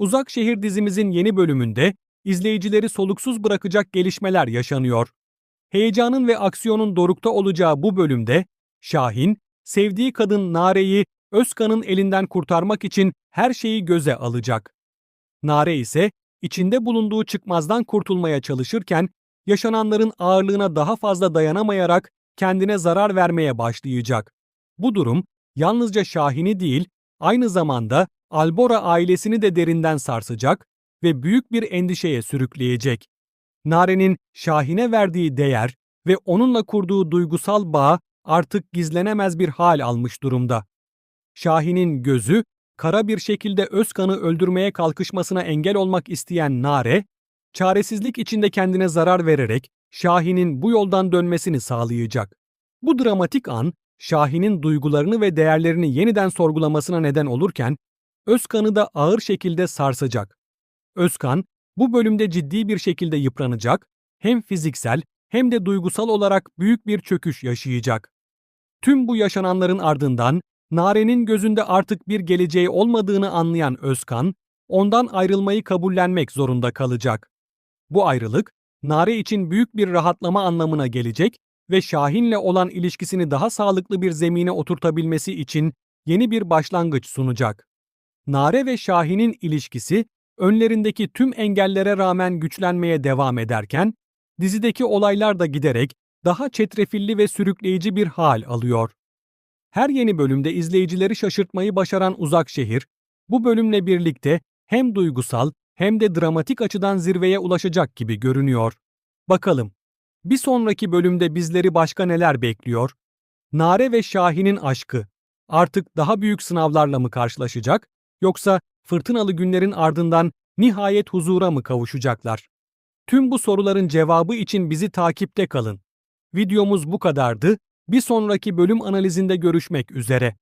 Uzak Şehir dizimizin yeni bölümünde izleyicileri soluksuz bırakacak gelişmeler yaşanıyor. Heyecanın ve aksiyonun dorukta olacağı bu bölümde Şahin, sevdiği kadın Nare'yi Özkan'ın elinden kurtarmak için her şeyi göze alacak. Nare ise içinde bulunduğu çıkmazdan kurtulmaya çalışırken yaşananların ağırlığına daha fazla dayanamayarak kendine zarar vermeye başlayacak. Bu durum yalnızca Şahin'i değil, aynı zamanda Albora ailesini de derinden sarsacak ve büyük bir endişeye sürükleyecek. Nare'nin Şahin'e verdiği değer ve onunla kurduğu duygusal bağ artık gizlenemez bir hal almış durumda. Şahin'in gözü kara bir şekilde Özkan'ı öldürmeye kalkışmasına engel olmak isteyen Nare, çaresizlik içinde kendine zarar vererek Şahin'in bu yoldan dönmesini sağlayacak. Bu dramatik an Şahin'in duygularını ve değerlerini yeniden sorgulamasına neden olurken Özkan'ı da ağır şekilde sarsacak. Özkan bu bölümde ciddi bir şekilde yıpranacak, hem fiziksel hem de duygusal olarak büyük bir çöküş yaşayacak. Tüm bu yaşananların ardından Nare'nin gözünde artık bir geleceği olmadığını anlayan Özkan, ondan ayrılmayı kabullenmek zorunda kalacak. Bu ayrılık, Nare için büyük bir rahatlama anlamına gelecek ve Şahin'le olan ilişkisini daha sağlıklı bir zemine oturtabilmesi için yeni bir başlangıç sunacak. Nare ve Şahin'in ilişkisi önlerindeki tüm engellere rağmen güçlenmeye devam ederken, dizideki olaylar da giderek daha çetrefilli ve sürükleyici bir hal alıyor. Her yeni bölümde izleyicileri şaşırtmayı başaran Uzak Şehir, bu bölümle birlikte hem duygusal hem de dramatik açıdan zirveye ulaşacak gibi görünüyor. Bakalım, bir sonraki bölümde bizleri başka neler bekliyor? Nare ve Şahin'in aşkı artık daha büyük sınavlarla mı karşılaşacak yoksa fırtınalı günlerin ardından nihayet huzura mı kavuşacaklar? Tüm bu soruların cevabı için bizi takipte kalın. Videomuz bu kadardı. Bir sonraki bölüm analizinde görüşmek üzere.